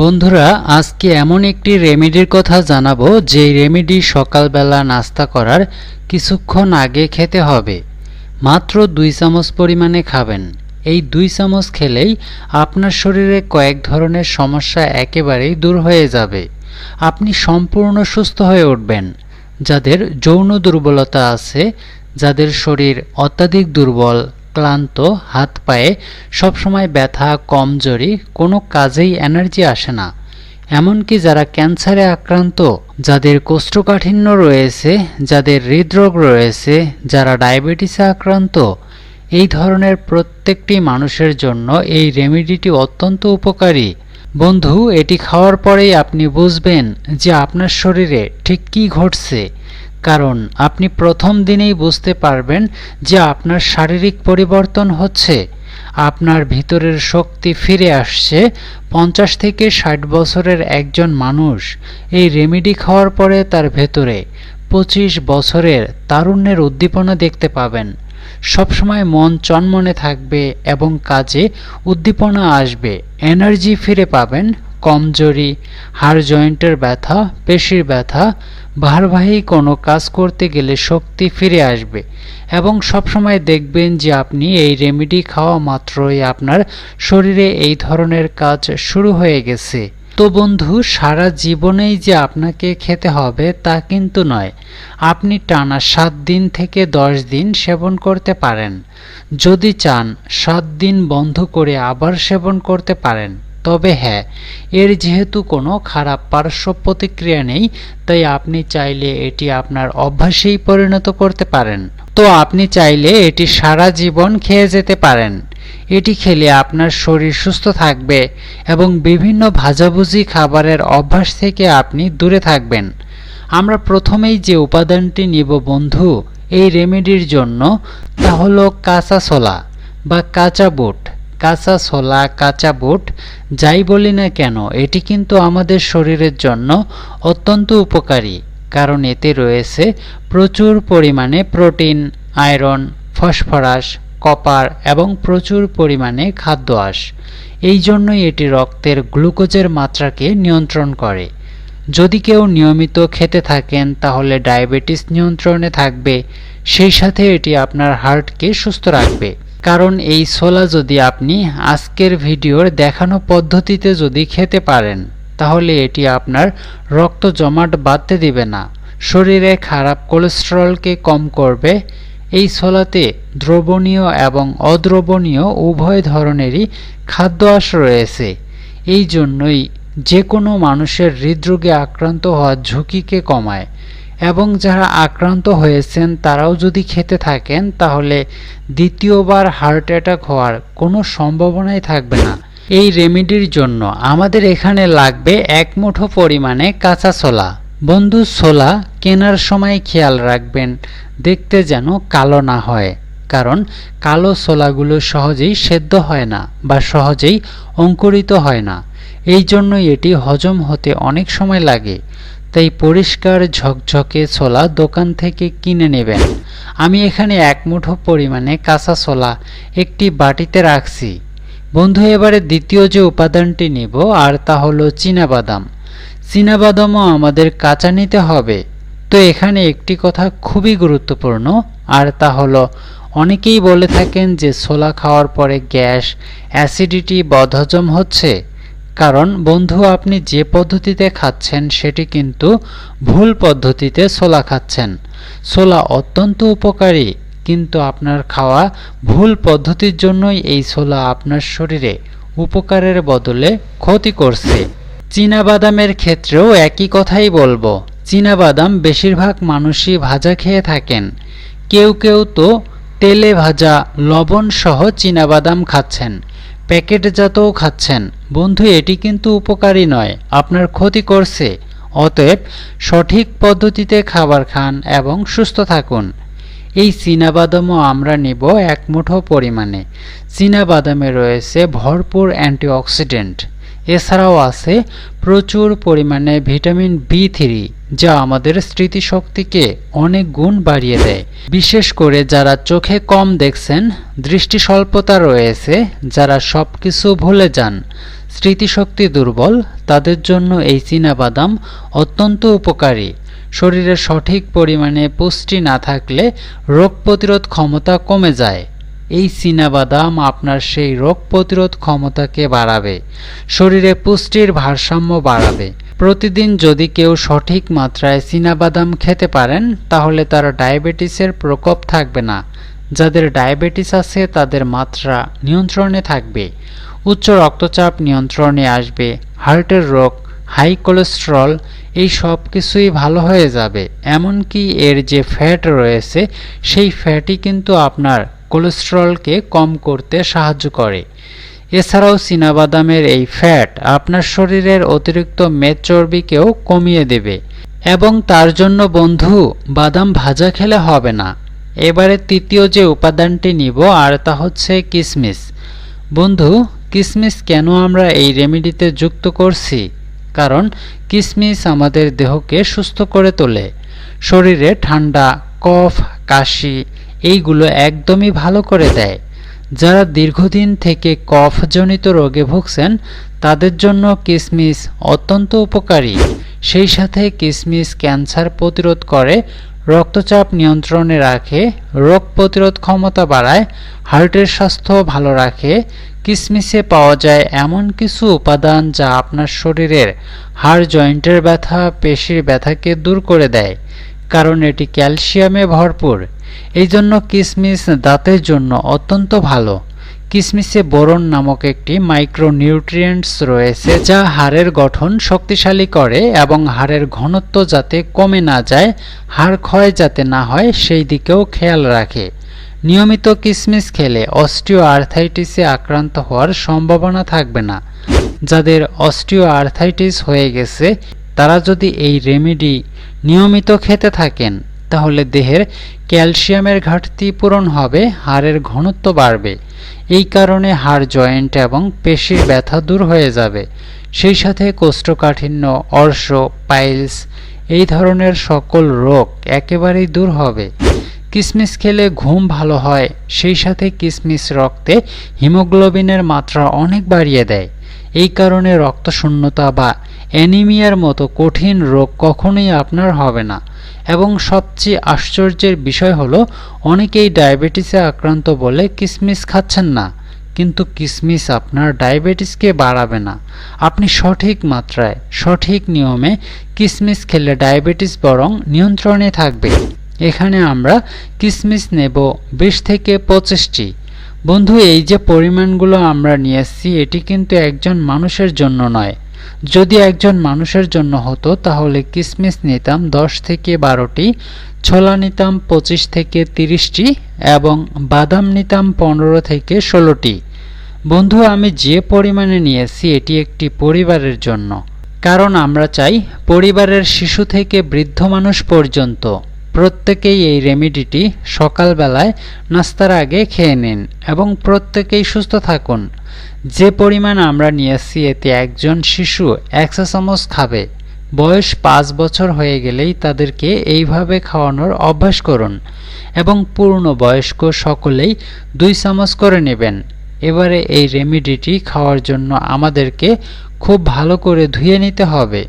বন্ধুরা, আজকে এমন একটি রেমেডির কথা জানাব যে রেমেডি সকালবেলা নাস্তা করার কিছুক্ষণ আগে খেতে হবে। মাত্র দুই চামচ পরিমাণে খাবেন। এই দুই চামচ খেলেই আপনার শরীরে কয়েক ধরনের সমস্যা একেবারেই দূর হয়ে যাবে। আপনি সম্পূর্ণ সুস্থ হয়ে উঠবেন। যাদের যৌন দুর্বলতা আছে, যাদের শরীর অত্যাধিক দুর্বল ক্লান্ত, হাত পায়ে সবসময় ব্যথা, কমজোরি, কোনো কাজেই এনার্জি আসে না। এমনকি যারা ক্যান্সারে আক্রান্ত, যাদের কোষ্ঠকাঠিন্য রয়েছে, যাদের হৃদরোগ রয়েছে, যারা ডায়াবেটিসে আক্রান্ত, এই ধরনের প্রত্যেকটি মানুষের জন্য এই রেমেডিটি অত্যন্ত উপকারী। বন্ধু, এটি খাওয়ার পরেই আপনি বুঝবেন যে আপনার শরীরে ঠিক কী ঘটছে। কারণ আপনি প্রথম দিনেই বুঝতে পারবেন যে আপনার শারীরিক পরিবর্তন হচ্ছে। আপনার ভিতরের শক্তি ফিরে আসছে। পঞ্চাশ থেকে ষাট বছরের একজন মানুষ এই রেমেডি খাওয়ার পরে তার ভেতরে পঁচিশ বছরের তারুণ্যের উদ্দীপনা দেখতে পাবেন। সবসময় মন চনমনে থাকবে এবং কাজে উদ্দীপনা আসবে, এনার্জি ফিরে পাবেন। কমজোরি, হাড় জয়েন্টের ব্যথা, পেশির ব্যথা, ভারবাহী কোনো কাজ করতে গেলে শক্তি ফিরে আসবে এবং সবসময় দেখবেন যে আপনি এই রেমেডি খাওয়া মাত্রই আপনার শরীরে এই ধরনের কাজ শুরু হয়ে গেছে। তো বন্ধু, সারা জীবনেই যে আপনাকে খেতে হবে তা কিন্তু নয়। আপনি টানা সাত দিন থেকে দশ দিন সেবন করতে পারেন। যদি চান, সাত দিন বন্ধ করে আবার সেবন করতে পারেন। তবে হ্যাঁ এর যেহেতু কোনো খারাপ পার্শ্ব প্রতিক্রিয়া নেই, তাই আপনি চাইলে এটি আপনার অভ্যাসেই পরিণত করতে পারেন। তো আপনি চাইলে এটি সারা জীবন খেয়ে যেতে পারেন। এটি খেলে আপনার শরীর সুস্থ থাকবে এবং বিভিন্ন ভাজাভুজি খাবারের অভ্যাস থেকে আপনি দূরে থাকবেন। আমরা প্রথমেই যে উপাদানটি নিব বন্ধু, এই রেমেডির জন্য, তা হলো কাঁচা ছোলা বা কাঁচা বুট। কাঁচা ছোলা, কাঁচা বুট, যাই বলি না কেন, এটি কিন্তু আমাদের শরীরের জন্য অত্যন্ত উপকারী, কারণ এতে রয়েছে প্রচুর পরিমাণে প্রোটিন, আয়রন, ফসফরাস, কপার এবং প্রচুর পরিমাণে খাদ্য আঁশ। এই জন্যই এটি রক্তের গ্লুকোজের মাত্রাকে নিয়ন্ত্রণ করে। যদি কেউ নিয়মিত খেতে থাকেন, তাহলে ডায়াবেটিস নিয়ন্ত্রণে থাকবে, সেই সাথে এটি আপনার হার্টকে সুস্থ রাখবে। কারণ এই ছোলা যদি আপনি আজকের ভিডিওর দেখানো পদ্ধতিতে যদি খেতে পারেন, তাহলে এটি আপনার রক্ত জমাট বাঁধতে দিবে না। শরীরে খারাপ কোলেস্টেরলকে কম করবে। এই ছোলাতে দ্রবণীয় এবং অদ্রবণীয় উভয় ধরনেরই খাদ্য আঁশ রয়েছে। এই জন্যই যে কোনো মানুষের হৃদরোগে আক্রান্ত হওয়ার ঝুঁকিকে কমায়। এবং যারা আক্রান্ত হয়েছেন তারাও যদি খেতে থাকেন, তাহলে দ্বিতীয়বার হার্ট অ্যাটাক হওয়ার কোনো সম্ভাবনাই থাকবে না। এই রেমেডির জন্য আমাদের এখানে লাগবে এক মুঠো পরিমাণে কাঁচা ছোলা। বন্ধু, ছোলা কেনার সময় খেয়াল রাখবেন, দেখতে যেন কালো না হয়, কারণ কালো ছোলাগুলো সহজেই সেদ্ধ হয় না বা সহজেই অঙ্কুরিত হয় না। এই জন্যই এটি হজম হতে অনেক সময় লাগে। তাই পরিষ্কার ঝকঝকে ছোলা দোকান থেকে কিনে নেবেন। আমি এখানে এক মুঠো পরিমাণে কাঁচা ছোলা একটি বাটিতে রাখছি। বন্ধু, এবারে দ্বিতীয় যে উপাদানটি নিব, আর তা হলো চীনাবাদাম। চীনাবাদামও আমাদের কাঁচা নিতে হবে। তো এখানে একটি কথা খুবই গুরুত্বপূর্ণ, আর তা হলো, অনেকেই বলে থাকেন যে ছোলা খাওয়ার পরে গ্যাস, অ্যাসিডিটি, বদহজম হচ্ছে। কারণ, বন্ধু, আপনি যে পদ্ধতিতে খাচ্ছেন, সেটি কিন্তু ভুল পদ্ধতিতে ছোলা খাচ্ছেন। ছোলা অত্যন্ত উপকারী, কিন্তু আপনার খাওয়া ভুল পদ্ধতির জন্যই এই ছোলা আপনার শরীরে উপকারের বদলে ক্ষতি করছে। বাদামের ক্ষেত্রেও একই কথাই বলব। বাদাম বেশিরভাগ মানুষই ভাজা খেয়ে থাকেন। কেউ কেউ তো তেলে ভাজা লবণ সহ বাদাম খাচ্ছেন। প্যাকেটজাতও খাচ্ছেন। বন্ধু, এটি কিন্তু উপকারী নয়। আপনার ক্ষতি করছে। অতএব সঠিক পদ্ধতিতে খাবার খান এবং সুস্থ থাকুন। এই চীনাবাদামও আমরা নেব এক মুঠো পরিমাণে। চীনাবাদামে রয়েছে ভরপুর অ্যান্টিঅক্সিডেন্ট। এছাড়াও আছে প্রচুর পরিমাণে ভিটামিন বি থ্রি যা আমাদের স্মৃতিশক্তিকে অনেক গুণ বাড়িয়ে দেয়। বিশেষ করে যারা চোখে কম দেখছেন, দৃষ্টি স্বল্পতা রয়েছে, যারা সব কিছু ভুলে যান, স্মৃতিশক্তি দুর্বল, তাদের জন্য এই বাদাম অত্যন্ত উপকারী। শরীরে সঠিক পরিমাণে পুষ্টি না থাকলে রোগ প্রতিরোধ ক্ষমতা কমে যায়। এই বাদাম আপনার সেই রোগ প্রতিরোধ ক্ষমতাকে বাড়াবে, শরীরে পুষ্টির ভারসাম্য বাড়াবে। প্রতিদিন যদি কেউ সঠিক মাত্রায় বাদাম খেতে পারেন, তাহলে তার ডায়াবেটিসের প্রকোপ থাকবে না। যাদের ডায়াবেটিস আছে, তাদের মাত্রা নিয়ন্ত্রণে থাকবে। উচ্চ রক্তচাপ নিয়ন্ত্রণে আসবে, হার্টের রোগ, হাই কোলেস্ট্রল, এই সব কিছুই ভালো হয়ে যাবে। এমনকি এর যে ফ্যাট রয়েছে, সেই ফ্যাটই কিন্তু আপনার কোলেস্ট্রলকে কম করতে সাহায্য করে। এছাড়াও চীনাবাদামের এই ফ্যাট আপনার শরীরের অতিরিক্ত মেদ চর্বিকেও কমিয়ে দেবে এবং তার জন্য বন্ধু, বাদাম ভাজা খেলে হবে না। এবারে তৃতীয় যে উপাদানটি নিব, আর তা হচ্ছে কিসমিস। বন্ধু, কিসমিস কেন আমরা এই রেমেডিতে যুক্ত করছি? কারণ কিসমিস আমাদের দেহকে সুস্থ করে তোলে। শরীরে ঠান্ডা, কফ, কাশি এইগুলো একদমই ভালো করে দেয়। যারা দীর্ঘদিন থেকে কফজনিত রোগে ভুগছেন, তাদের জন্য কিসমিস অত্যন্ত উপকারী। সেই সাথে কিসমিস ক্যান্সার প্রতিরোধ করে, রক্তচাপ নিয়ন্ত্রণে রাখে, রোগ প্রতিরোধ ক্ষমতা বাড়ায়, হার্টের স্বাস্থ্য ভালো রাখে। কিসমিসে পাওয়া যায় এমন কিছু উপাদান যা আপনার শরীরের হাড় জয়েন্টের ব্যথা, পেশির ব্যথাকে দূর করে দেয়। কারণ এটি ক্যালসিয়ামে ভরপুর। এই জন্য কিসমিস দাঁতের জন্য অত্যন্ত ভালো। কিসমিসে বোরন নামক একটি মাইক্রোনিউট্রিয়েন্টস রয়েছে যা হাড়ের গঠন শক্তিশালী করে এবং হাড়ের ঘনত্ব যাতে কমে না যায়, হাড় ক্ষয় যাতে না হয়, সেই দিকেও খেয়াল রাখে। নিয়মিত কিসমিস খেলে অস্টিও আর্থাইটিসে আক্রান্ত হওয়ার সম্ভাবনা থাকবে না। যাদের অস্টিও আর্থাইটিস হয়ে গেছে তারা যদি এই রেমেডি নিয়মিত খেতে থাকেন, তাহলে দেহের ক্যালসিয়ামের ঘাটতি পূরণ হবে, হাড়ের ঘনত্ব বাড়বে। এই কারণে হাড় জয়েন্ট এবং পেশির ব্যথা দূর হয়ে যাবে। সেই সাথে কোষ্ঠকাঠিন্য, অর্শ, পাইলস, এই ধরনের সকল রোগ একেবারেই দূর হবে। কিসমিস খেলে ঘুম ভালো হয়, সেই সাথে কিসমিস রক্তে হিমোগ্লোবিনের মাত্রা অনেক বাড়িয়ে দেয়। এই কারণে রক্তশূন্যতা বা অ্যানিমিয়ার মতো কঠিন রোগ কখনোই আপনার হবে না। এবং সবচেয়ে আশ্চর্যের বিষয় হলো, অনেকেই ডায়াবেটিসে আক্রান্ত বলে কিসমিস খাচ্ছেন না, কিন্তু কিসমিস আপনার ডায়াবেটিসকে বাড়াবে না। আপনি সঠিক মাত্রায়, সঠিক নিয়মে কিসমিস খেলে ডায়াবেটিস বরং নিয়ন্ত্রণে থাকবে। এখানে আমরা কিসমিস নেব বিশ থেকে পঁচিশটি। বন্ধু, এই যে পরিমাণগুলো আমরা নিয়ে এসেছি, এটি কিন্তু একজন মানুষের জন্য নয়। যদি একজন মানুষের জন্য হতো, তাহলে কিসমিস নিতাম দশ থেকে বারোটি, ছোলা নিতাম পঁচিশ থেকে তিরিশটি এবং বাদাম নিতাম পনেরো থেকে ষোলোটি। বন্ধু, আমি যে পরিমাণে নিয়েছি এটি একটি পরিবারের জন্য। কারণ আমরা চাই পরিবারের শিশু থেকে বৃদ্ধ মানুষ পর্যন্ত। প্রত্যেকেই এই রেমিডিটি সকালবেলায় নাস্তার আগে খেয়ে নিন এবং প্রত্যেকেই সুস্থ থাকুন। যে পরিমাণ আমরা নিয়েছি এতে একজন শিশু একশো চামচ খাবে। বয়স পাঁচ বছর হয়ে গেলেই তাদেরকে এইভাবে খাওয়ানোর অভ্যাস করুন এবং পূর্ণ বয়স্ক সকলেই দুই চামচ করে নেবেন। এবারে এই রেমিডিটি খাওয়ার জন্য আমাদেরকে খুব ভালো করে ধুয়ে নিতে হবে।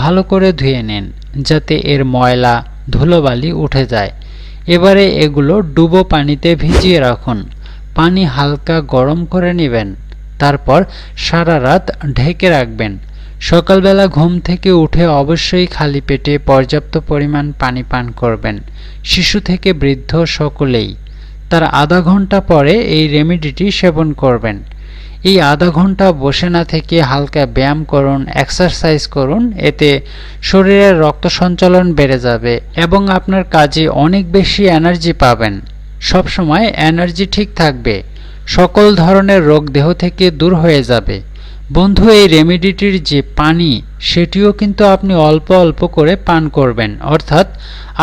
ভালো করে ধুয়ে নিন, যাতে এর ময়লা ধুলোবালি উঠে যায়। এবারে এগুলো ডুবো পানিতে ভিজিয়ে রাখুন। পানি হালকা গরম করে নেবেন। তারপর সারা রাত ঢেকে রাখবেন। সকালবেলা ঘুম থেকে উঠে অবশ্যই খালি পেটে পর্যাপ্ত পরিমাণ পানি পান করবেন, শিশু থেকে বৃদ্ধ সকলেই। তার আধা ঘণ্টা পরে এই রেমেডিটি সেবন করবেন। এই আধা ঘণ্টা বসে না থেকে হালকা ব্যায়াম করুন এক্সারসাইজ করুন, এতে শরীরের রক্ত সঞ্চালন বেড়ে যাবে এবং আপনার কাজে অনেক বেশি এনার্জি পাবেন। সবসময় এনার্জি ঠিক থাকবে। সকল ধরনের রোগ দেহ থেকে দূর হয়ে যাবে। বন্ধু, এই রেমেডিটির যে পানি, সেটিও কিন্তু আপনি অল্প অল্প করে পান করবেন। অর্থাৎ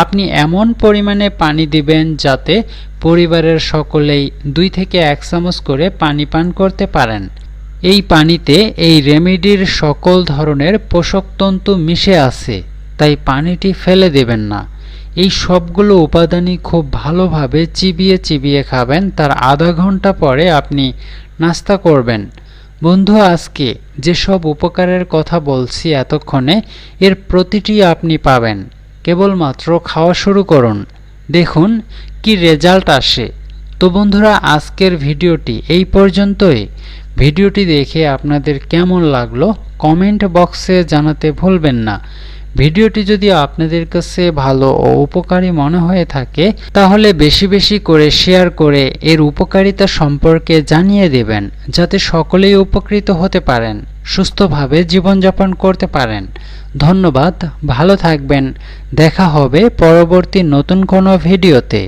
আপনি এমন পরিমাণে পানি দিবেন যাতে পরিবারের সকলেই দুই থেকে এক চামচ করে পানি পান করতে পারেন। এই পানিতে এই রেমেডির সকল ধরনের পোষকতন্তু মিশে আছে, তাই পানিটি ফেলে দেবেন না। এই সবগুলো উপাদানই খুব ভালোভাবে চিবিয়ে চিবিয়ে খাবেন, তার আধা ঘণ্টা পরে আপনি নাস্তা করবেন। বন্ধু, আজকে যেসব উপকারের কথা বলছি এতক্ষণে, এর প্রতিটি আপনি পাবেন। কেবলমাত্র খাওয়া শুরু করুন। দেখুন কি রেজাল্ট আসে। তো বন্ধুরা, আজকের ভিডিওটি এই পর্যন্তই। ভিডিওটি দেখে আপনাদের কেমন লাগল, কমেন্ট বক্সে জানাতে ভুলবেন না। ভিডিওটি যদি আপনাদের কাছে ভালো ও উপকারী মনে হয়ে থাকে, তাহলে বেশি বেশি করে শেয়ার করে এর উপকারিতা সম্পর্কে জানিয়ে দেবেন, যাতে সকলেই উপকৃত হতে পারেন, সুস্থভাবে জীবনযাপন করতে পারেন। ধন্যবাদ, ভালো থাকবেন, দেখা হবে পরবর্তী নতুন কোনো ভিডিওতে।